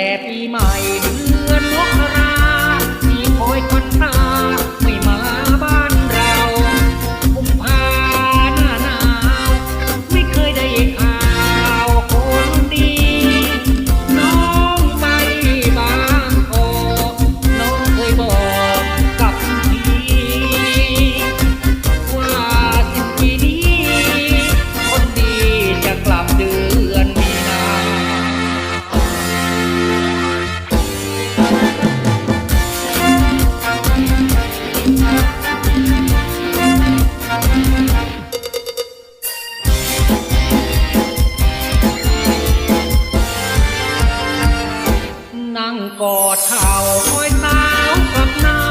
Step ห้อยสาวกับนา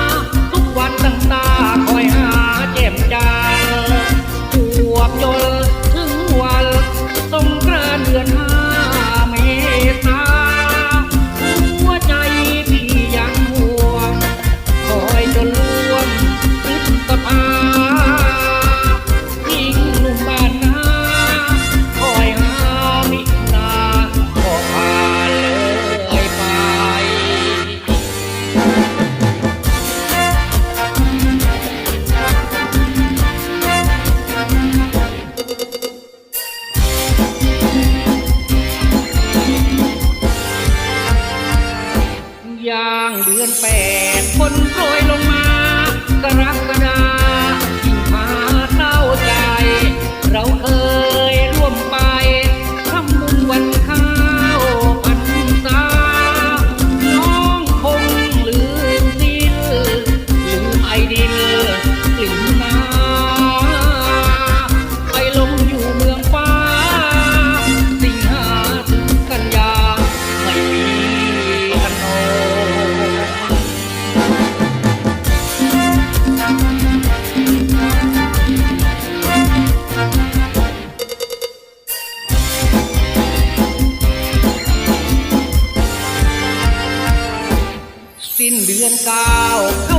ย่างเดือนแปดคนโปรยลงมาสรัก สิ้นเดือนเก้า